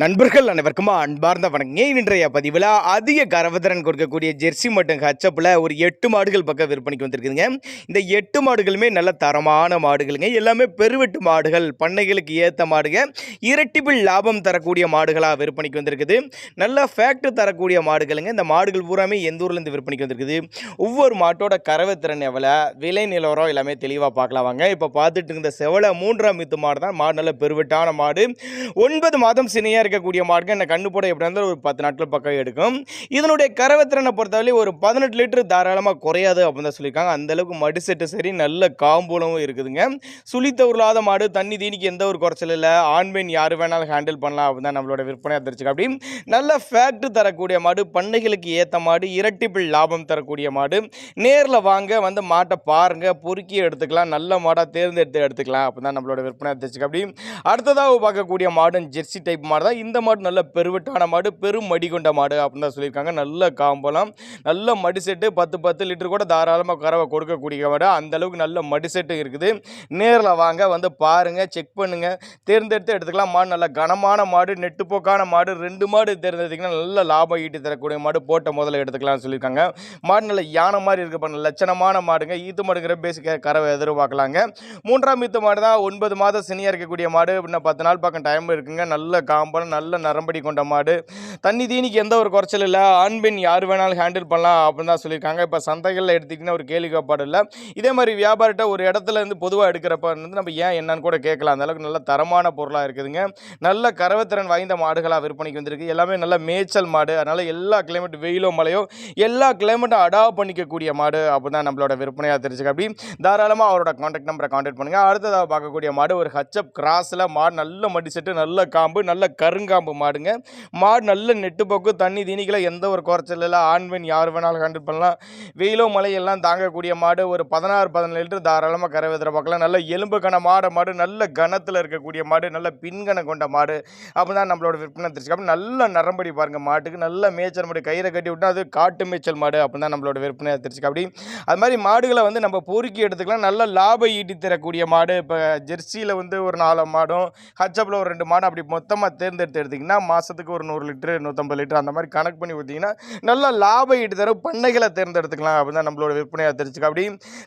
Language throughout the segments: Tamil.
நண்பர்கள் அனைவருக்கும் அன்பார்ந்த வணக்கங்க இன்றைய பதிவில் அதிக கரவத்திறன் கொடுக்கக்கூடிய ஜெர்சி மற்றும் ஹச்சப்பில் ஒரு எட்டு மாடுகள் பக்கம் விற்பனைக்கு வந்திருக்குதுங்க. இந்த எட்டு மாடுகளுமே நல்ல தரமான மாடுகளுங்க. எல்லாமே பெருவெட்டு மாடுகள் பண்ணைகளுக்கு ஏற்ற மாடுங்க. இரட்டிப்பில் லாபம் தரக்கூடிய மாடுகளாக விற்பனைக்கு வந்திருக்குது. நல்ல ஃபேக்ட் தரக்கூடிய மாடுகளுங்க. இந்த மாடுகள் பூராமே எந்த ஊர்லேருந்து விற்பனைக்கு வந்திருக்குது? ஒவ்வொரு மாட்டோட கரவத்திறன் எவ்வளோ? விலை நிலவரம் எல்லாமே தெளிவாக பார்க்கலாம் வாங்க. இப்போ பார்த்துட்டு இருந்த செவலை மூன்றாம் மித்து மாடு தான் மாடு நல்ல பெருவெட்டான மாடு. ஒன்பது மாதம் சினியாக இருக்கக்கூடிய மாடுங்க இந்த கண்ணு போட எப்படி இருந்தாலும் ஒரு பத்து நாட்கள் பக்கம் எடுக்கும். இதனுடைய கரவத்திறனை பொறுத்தவரை ஒரு பதினெட்டு லிட்டர் தாராளமாக குறையாது அப்படின்னு தான் சொல்லியிருக்காங்க. அந்த அளவுக்கு செட்டு சரி நல்ல காம்பூலமும் இருக்குதுங்க. சுழித்த உருளாத மாடு தண்ணி தீனிக்கு எந்த ஒரு குறைச்சல் இல்லை. ஆண் பெண் யார் வேணாலும் ஹேண்டில் பண்ணலாம் அப்படின்னு தான் நம்மளோட விற்பனை தெரிஞ்சுக்க அப்படி. நல்ல ஃபேக்ட் தரக்கூடிய மாடு பண்ணைகளுக்கு ஏற்ற மாடு இரட்டிப்பில் லாபம் தரக்கூடிய மாடு. நேரில் வாங்க வந்து மாட்டை பாருங்க பொறுக்கி எடுத்துக்கலாம் நல்ல மாடாக தேர்ந்தெடுத்து எடுத்துக்கலாம் அப்படி தான் நம்மளோட விற்பனை தெரிஞ்சுக்க அப்படி. அடுத்ததாக பார்க்கக்கூடிய மாடு ஜெர்சி டைப் மாடு தான். இந்த மாடு நல்ல பெருவெட்டான மாடு பெரும் மடி கொண்ட மாடு அப்படின்னு தான் சொல்லியிருக்காங்க. நல்ல காம்பலாம் நல்ல மடி செட்டு பத்து பத்து லிட்டர் கூட தாராளமாக கறவை கொடுக்கக்கூடிய மாடு. அந்த அளவுக்கு நல்ல மடி செட்டு இருக்குது. நேரில் வாங்க வந்து பாருங்கள் செக் பண்ணுங்கள் தேர்ந்தெடுத்து எடுத்துக்கலாம். மாடு நல்ல கனமான மாடு நெட்டுப்போக்கான மாடு. ரெண்டு மாடு தேர்ந்தெடுத்திங்கன்னா நல்ல லாபம் ஈட்டி தரக்கூடிய மாடு. போட்ட முதல்ல எடுத்துக்கலாம்னு சொல்லியிருக்காங்க. மாடு நல்ல யானை மாதிரி இருக்க பாருங்க. லட்சணமான மாடுங்க. ஈத்து மாடுங்கிற பேசிக்க கறவை எதிர்பார்க்கலாங்க. மூன்றாம் ஈத்து மாடு தான் ஒன்பது மாதம் சினியாக இருக்கக்கூடிய மாடு. இன்னும் பத்து நாள் பக்கம் டைம் இருக்குங்க. நல்ல காம்பலம் நல்ல நரம்படி கொண்ட மாடு. தண்ணி தீனிக்கு எந்த ஒரு குறைச்சல் இல்லை. ஆண் பெண் யார் வேணாலும் ஹேண்டில் பண்ணலாம் அப்படின்னு தான் சொல்லியிருக்காங்க. இப்போ சந்தைகளில் எடுத்திங்கன்னா ஒரு கேள்வி காப்பாடு இல்லை. இதே மாதிரி வியாபாரிட்ட ஒரு இடத்துல இருந்து பொதுவாக எடுக்கிறப்ப வந்து நம்ம ஏன் என்னன்னு கூட கேட்கலாம். அந்தளவுக்கு நல்ல தரமான பொருளாக இருக்குதுங்க. நல்ல கரவத்திறன் வாய்ந்த மாடுகளாக விற்பனைக்கு வந்திருக்கு. எல்லாமே நல்ல மேய்ச்சல் மாடு. அதனால் எல்லா கிளைமேட் வெயிலோ மழையோ எல்லா கிளைமேட்டும் அடாப்ட் பண்ணிக்கக்கூடிய மாடு அப்படி தான் நம்மளோட விற்பனையாக தெரிஞ்சுக்க அப்படி தாராளமாக அவரோட காண்டாக்ட் நம்பரை காண்டாக்ட் பண்ணுங்கள் அடுத்ததாக பார்க்கக்கூடிய மாடு ஒரு ஹச்சப் கிராஸில் மாடு நல்ல மடி செட்டு நல்ல காம்பு நல்ல கருங்காம்பு மாடுங்க. மாடு நல்ல நெட்டு போக்கு தண்ணி தீனிக்கல எந்த ஒரு குறைச்சல் இல்லை. ஆண் பெண் யார் வேணாலும் ஹேண்டில் பண்ணலாம். வெயிலோ மழை தாங்கக்கூடிய மாடு ஒரு பதினாறு பதினேழு லிட்டர் தாராளமாக கரை விதிர பார்க்கலாம். நல்ல எலும்பு கன மாடு மாடு நல்ல கனத்தில் இருக்கக்கூடிய மாடு நல்ல பின்கணம் கொண்ட மாடு. அப்போ தான் நம்மளோட விற்பனை தெரிஞ்சுக்க அப்போ நல்ல நரம்படி பாருங்கள் மாட்டுக்கு. நல்ல மேய்ச்சல் மாடு கயிறை கட்டி விட்டால் அது காட்டு மேய்ச்சல் மாடு. அப்படி தான் நம்மளோட விற்பனை தெரிஞ்சுக்க அப்படி அது மாதிரி மாடுகளை வந்து நம்ம பொறுக்கி எடுத்துக்கலாம். நல்ல லாபம் ஈட்டி தரக்கூடிய மாடு. இப்போ ஜெர்சியில் வந்து ஒரு நாலு மாடும் ஹச்சப்பில் ஒரு ரெண்டு மாடும் அப்படி மொத்தமாக தேர்ந்து தேர்ந்தெடுத்து எடுத்திங்கன்னா மாதத்துக்கு ஒரு நூறு லிட்டரு நூற்றம்பது லிட்டர் அந்த மாதிரி கணக்கு பண்ணி ஊற்றிங்கன்னா நல்ல லாபம் ஈட்டு தர பண்ணைகளை தேர்ந்தெடுத்துக்கலாம். அப்படின்னு நம்மளோட விற்பனையாக தெரிஞ்சுக்க அப்படி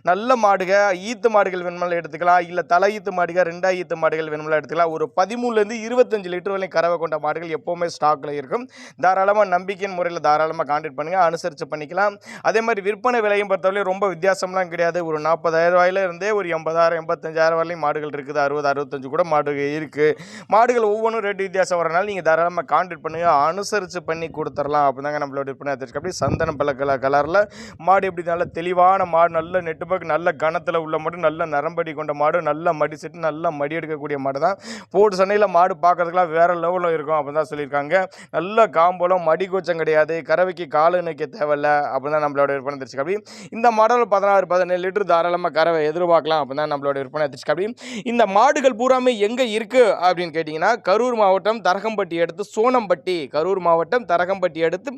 நல்ல மாடுக ஈத்து மாடுகள் வேணுமெல்லாம் எடுத்துக்கலாம். இல்லை தலை ஈத்து மாடுகள் ரெண்டா ஈத்து மாடுகள் வேணுமெல்லாம் எடுத்துக்கலாம். ஒரு பதிமூணுலேருந்து இருபத்தஞ்சு லிட்டர் வரையும் கறவை கொண்ட மாடுகள் எப்போவுமே ஸ்டாக்கில் இருக்கும். தாராளமாக நம்பிக்கையின் முறையில் தாராளமாக கான்டாக்ட் பண்ணுங்கள் அனுசரித்து பண்ணிக்கலாம். அதே மாதிரி விற்பனை விலையும் பொறுத்தவரையும் ரொம்ப வித்தியாசம்லாம் கிடையாது. ஒரு நாற்பதாயிரம் ரூபாயில இருந்தே ஒரு எண்பதாயிரம் எண்பத்தஞ்சாயிரம் வரையும் மாடுகள் இருக்குது. அறுபது அறுபத்தஞ்சு கூட மாடுகள் இருக்குது மாடுகள் ஒவ்வொன்றும் ரேட்டு வித்தியாசம் போகிறனால நீங்கள் தாராளமாக கான்டாக்ட் பண்ணுங்கள் அனுசரித்து பண்ணி கொடுத்துடலாம். அப்படிதாங்க நம்மளோட விற்பனை தெரிஞ்சுக்க அப்படி சந்தன பல கலர் கலரில் மாடு எப்படி நல்ல தெளிவான மாடு நல்ல நெட்டுப்பாக்கு நல்ல கனத்தில் உள்ள மாடு நல்ல நரம்படி கொண்ட மாடு நல்ல மடி செட்டு நல்ல மடி எடுக்கக்கூடிய மாடு தான். போட்டு சண்டையில் மாடு பார்க்கறதுக்குலாம் வேறு லெவலில் இருக்கும் அப்படி தான் சொல்லியிருக்காங்க. நல்ல காம்போலம் மடி கூச்சம் கிடையாது. கறவைக்கு காலு நிற்க தேவையில்ல. அப்படி தான் நம்மளோட விற்பனை தெரிஞ்சுக்க அப்படி இந்த மாடல் பதினாறு பதினேழு லிட்டர் தாராளமாக கறவை எதிர்பார்க்கலாம். அப்படி தான் நம்மளோட விற்பனை தெரிஞ்சுக்க அப்படி இந்த மாடுகள் பூராமே எங்கே இருக்குது அப்படின்னு கேட்டிங்கன்னா கரூர் மாவட்டம் தரகம்பட்டி அடுத்து சோனம்பட்டி கரூர் மாவட்டம் தரகம்பட்டி அடுத்து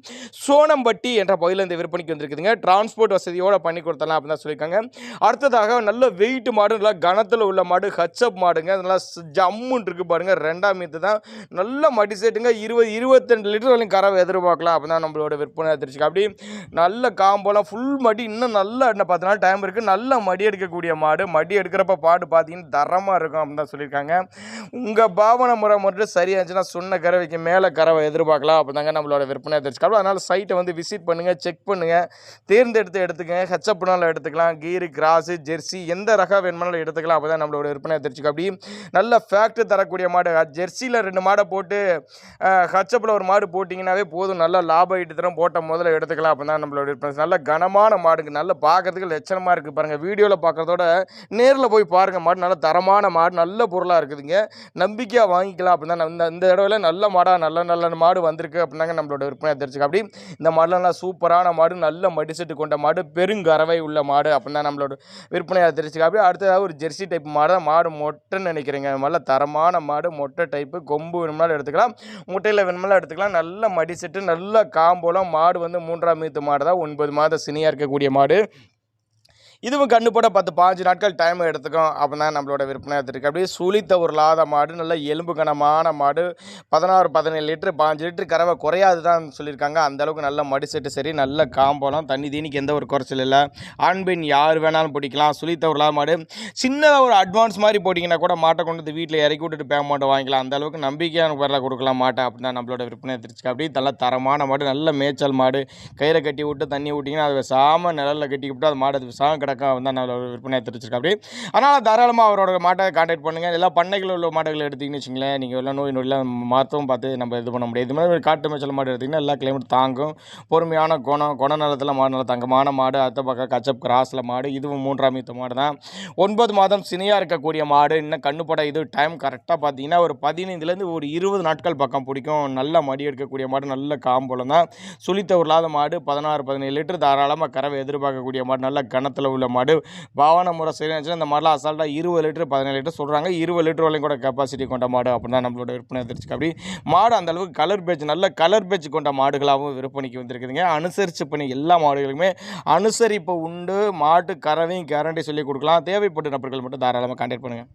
சோனம்பட்டி என்ற பகுதியில் இந்த விற்பனைக்கு வந்திருக்குதுங்க. டிரான்ஸ்போர்ட் வசதியோடு பண்ணி கொடுத்தலாம் அப்படின்னு தான் சொல்லியிருக்காங்க. அடுத்ததாக நல்ல வெயிட் மாடு நல்லா கனத்தில் உள்ள மாடு ஹச்சப் மாடுங்க. நல்லா ஜம்முன் ஜம்முன்னு இருக்கு பாருங்க. ரெண்டாம் மீத்து தான். நல்ல மடி சேட்டுங்க இருபது இருபத்தெண்டு லிட்டர் வரையும் கறவை எதிர்பார்க்கலாம் அப்படி தான் நம்மளோட விற்பனை தெரிஞ்சுக்க. அப்படி நல்ல காம்போலாம் ஃபுல் மடி இன்னும் நல்லா என்ன பத்து டைம் இருக்குது நல்ல மடி எடுக்கக்கூடிய மாடு. மடி எடுக்கிறப்ப பாடு பார்த்தீங்கன்னா தரமாக இருக்கும் அப்படின்னு தான் சொல்லியிருக்காங்க. உங்கள் பாவனை முறை மட்டும் சரியாச்சு இருந்துச்சுன்னா சொன்ன கறவைக்கு மேலே கறவை எதிர்பார்க்கலாம். அப்போ தாங்க நம்மளோட விற்பனை தெரிஞ்சுக்கலாம் அதனால் சைட்டை வந்து விசிட் பண்ணுங்கள் செக் பண்ணுங்கள் தேர்ந்தெடுத்து எடுத்துக்கங்க. ஹெச்சப்னாலும் எடுத்துக்கலாம். கீரு கிராஸு ஜெர்சி எந்த ரகம் வேணுமானாலும் எடுத்துக்கலாம். அப்போ தான் நம்மளோட விற்பனை தெரிஞ்சுக்க அப்படி நல்ல ஃபேக்ட் தரக்கூடிய மாடு ஜெர்சியில் ரெண்டு மாடை போட்டு ஹச்சப்பில் ஒரு மாடு போட்டிங்கன்னாவே போதும். நல்ல லாபம் ஈட்டு தரம் போட்ட முதல்ல எடுத்துக்கலாம். அப்போ தான் நம்மளோட விற்பனை நல்ல கனமான மாடுங்க. நல்ல பார்க்கறதுக்கு லட்சணமாக இருக்குது பாருங்கள் வீடியோவில் பார்க்குறதோட நேரில் போய் பாருங்கள் மாடு நல்ல தரமான மாடு நல்ல பொருளாக இருக்குதுங்க. நம்பிக்கையாக வாங்கிக்கலாம். அப்படின்னா இந்த இந்த தடவை நல்ல மாடாக நல்ல நல்ல மாடு வந்திருக்கு அப்படின்னாங்க நம்மளோட விற்பனை தெரிஞ்சுக்க. அப்படி இந்த மாடுலாம் சூப்பரான மாடு நல்ல மடிசெட்டு கொண்ட மாடு பெருங்கறவை உள்ள மாடு அப்படின்னா நம்மளோட விற்பனையாக தெரிஞ்சுக்க. அப்படி அடுத்ததாக ஒரு ஜெர்சி டைப் மாடு தான் மாடு மொட்டைன்னு நினைக்கிறேங்க. நல்ல தரமான மாடு மொட்டை டைப்பு கொம்பு வேணும்னாலும் எடுத்துக்கலாம். முட்டையில் வேணும்னாலும் எடுத்துக்கலாம். நல்ல மடிசெட்டு நல்ல காம்போலாம் மாடு வந்து மூன்றாம் மீத்து மாடு தான் ஒன்பது மாதம் சினியாக இருக்கக்கூடிய மாடு. இதுவும் கண்ணு பத்து பாஞ்சு நாட்கள் டைம் எடுத்துக்கும். அப்போ தான் நம்மளோட விற்பனை எடுத்துருக்கு அப்படியே சுழித்த ஒரு லாத மாடு நல்ல எலும்பு கனமான மாடு. பதினாறு பதினேழு லிட்டரு பாஞ்சு லிட்டரு கறவை குறையாது தான் சொல்லியிருக்காங்க அந்தளவுக்கு நல்ல மடி செட்டு சரி நல்ல காம்பலம் தண்ணி தீனிக்கு எந்த ஒரு குறைச்சல் இல்லை. ஆண் பெண் யார் வேணாலும் பிடிக்கலாம். சுழித்த ஒரு லாத மாடு. சின்னதாக ஒரு அட்வான்ஸ் மாதிரி போட்டிங்கன்னா கூட மாட்டை கொண்டு வந்து வீட்டில் இறக்கி விட்டுட்டு பேமெண்ட் வாங்கிக்கலாம். அந்த அளவுக்கு நம்பிக்கையான பேரில் கொடுக்கலாம் மாட்டை. அப்படின்னு தான் நம்மளோட விற்பனை எடுத்துருச்சு அப்படியே நல்ல தரமான மாடு நல்ல மேய்ச்சல் மாடு. கயிறை கட்டி விட்டு தண்ணி விட்டிங்கன்னா அது சாம நிழலில் கட்டி விட்டு அது மாடு அது சாம கிடக்கும் வந்து நம்மளோட விற்பனை எடுத்துருச்சிருக்கு அப்படி. அதனால் தாராளமாக அவரோட மாட்டை காண்டாக்ட் பண்ணுங்கள் எல்லா பண்ணைகளில் உள்ள மாடுகளை எடுத்திங்கன்னு வச்சிங்களேன் நீங்கள் எல்லாம் நோய் நொடிலாம் மாற்றவும் பார்த்து நம்ம இது பண்ண முடியாது. இது மாதிரி காட்டு மேய்ச்சல் மாடு எடுத்திங்கன்னா எல்லா கிளைமேட் தாங்கும். பொறுமையான குணம் குண நலத்தில் மாடு நல்ல தங்கமான மாடு அத்தை பக்கம் கச்சப் கிராஸில் மாடு இதுவும் மூன்றாம் ஈத்து மாடு தான் ஒன்பது மாதம் சினியாக இருக்கக்கூடிய மாடு இன்னும் கண்ணுப்பட இது டைம் கரெக்டாக பார்த்தீங்கன்னா ஒரு பதினைந்துலேருந்து ஒரு இருபது நாட்கள் பக்கம் பிடிக்கும். நல்ல மடி எடுக்கக்கூடிய மாடு நல்ல காம்பளம் தான் சுழித்த உருளாத மாடு பதினாறு பதினேழு லிட்டர் தாராளமாக கறவை எதிர்பார்க்கக்கூடிய மாடு நல்ல கணத்தில் உள்ள மாடு. பாவன முறை செய்யணும் இந்த மாதிரிலாம் அசால்ட்டாக இருபது லிட்டர் பதினேழு லிட்டர் சொல்கிறாங்க இருபது லிட்டர் வரையும் கூட கெப்பாசிட்டி கொண்ட மாடு அப்படின்னு தான் நம்மளோட விற்பனை தெரிஞ்சுக்க அப்படி. மாடு அந்த அளவுக்கு கலர் பேஜ் நல்ல கலர் பேஜ் கொண்ட மாடுகளாகவும் விற்பனைக்கு வந்திருக்குதுங்க. அனுசரித்து பண்ணி எல்லா மாடுகளுக்குமே அனுசரிப்பு உண்டு. மாட்டு கறவையும் கேரண்டி சொல்லி கொடுக்கலாம். தேவைப்பட்ட நபர்கள் மட்டும் தாராளமாக கான்டாக்ட் பண்ணுங்கள்